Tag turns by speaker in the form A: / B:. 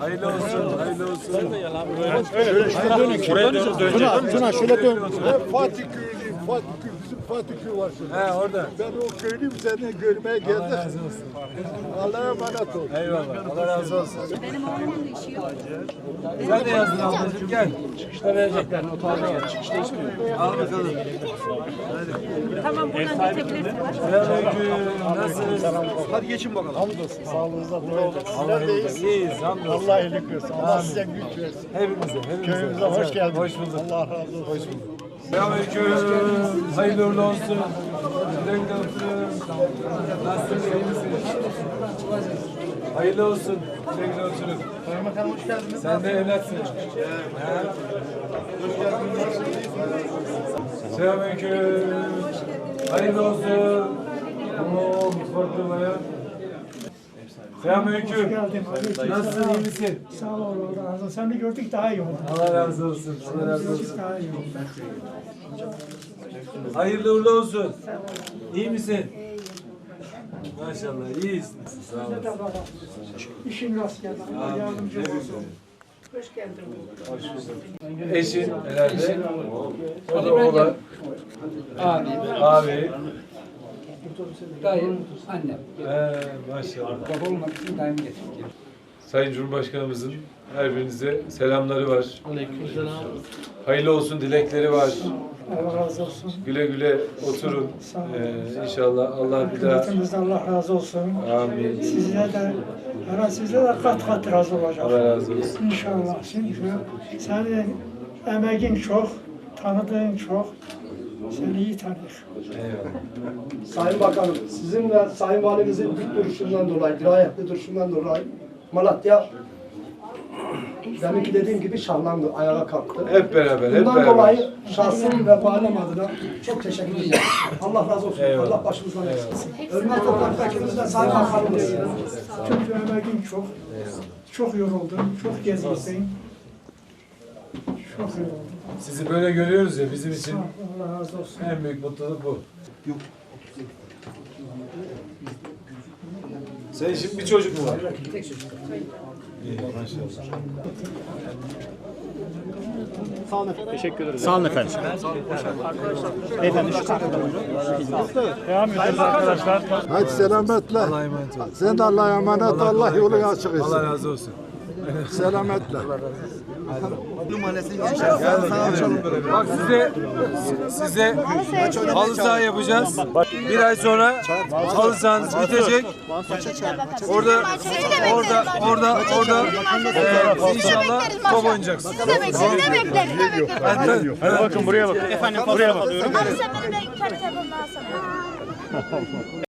A: Hayırlı olsun, hayırlı olsun.
B: Tuna, Tuna şöyle dön.
C: Ben Fatih Köyü'lüyüm. Fatih Köy, bizim Fatih Köy var şimdi.
A: He orada.
C: Ben o köylüyüm seni görmeye
A: Allah
C: geldim.
A: razı olsun.
C: Allah'a emanet ol.
A: Eyvallah. Allah razı olsun.
D: Benim oğlumun da işi yok.
A: Sen de yazdın ablacığım gel. Çıkışta verecekler. Notarda gel. Çıkışta istiyor. Al bakalım.
D: Tamam buradan geçebilirsin.
A: Nasılsınız?
B: Hadi geçin bakalım. Hamdolsun. Sağlığınızda dua edin.
A: Allah iyiyiz. Hamdolsun.
B: Allah iyilik versin. Allah size güç versin.
A: Hepimize, hepimize.
B: Köyümüze hoş geldiniz.
A: Hoş bulduk.
B: Allah razı olsun.
A: Hoş bulduk. Selamünaleyküm. Hayırlı uğurlu olsun. Güle olsun. Nasılsınız? iyi misiniz? Hayırlı olsun. Güle güle oturun.
B: Kaymakam hoş geldiniz.
A: Sen de evlatsın. Selamünaleyküm. Hayırlı olsun. Oo, mutfakta bayağı. Selamünaleyküm. Nasılsın, iyi misin?
E: Sağ ol Allah razı olsun. Seni gördük daha iyi oldu.
A: Allah razı olsun. Allah razı olsun.
E: Daha iyi oldu.
A: Hayırlı uğurlu olsun. İyi misin? Maşallah iyiyiz. Sağ olasın.
E: de. İşin rast geldi. Allah yardımcı olsun. Hoş geldin.
A: Eşin herhalde. O da oğlan.
F: Abi,
A: Abi.
F: Dayım, annem.
A: He, maşallah.
F: Baba olmak için dayım getirdi.
A: Sayın Cumhurbaşkanımızın her birinize selamları var. Hayırlı olsun dilekleri var.
E: Allah razı olsun.
A: Güle güle oturun. Ee, inşallah Allah bir daha
E: Allah razı olsun.
A: amin.
E: Size de, ara size de kat kat razı olacak.
A: Allah razı olsun.
E: İnşallah. Şimdi senin emeğin çok, tanıdığın çok. Seni iyi.
A: Eyvallah.
B: Sayın Bakanım, sizin ve Sayın Valimizin dik duruşundan dolayı, dirayetli duruşundan dolayı Malatya deminki dediğim gibi şahlandı, ayağa kalktı.
A: Hep beraber, hep
B: Bundan
A: beraber.
B: dolayı şahsım ve valim adına çok teşekkür ederim. Allah razı olsun.
A: Eyvallah.
B: Allah başımızdan eksik. Ölmez toprak bekimizden Sayın Bakanımız.
E: Çünkü emeğin çok. Çok yoruldun, çok gezdin. Çok.
A: Sizi böyle görüyoruz ya bizim için
E: Allah razı olsun.
A: en büyük mutluluk bu. Senin şimdi bir çocuk mu var?
F: Tek çocuk.
A: İyi, maşallah.
B: Sağ olun efendim. Beyefendi şu
C: Hadi selametle.
A: Allah'a emanet olun.
C: Sen de Allah'a emanet. Allah yolu açık
A: Allah
C: etsin.
A: razı olsun.
C: Selametle.
A: Bak size size halı saha yapacağız. Bir ay sonra halı sahanız bitecek. Orada orada orada orada eee, inşallah top oynayacaksınız.
D: Sizi de bekleriz.
A: Hadi, hadi bakın buraya bak.
D: Abi sen beni de kendi telefonumdan alsana.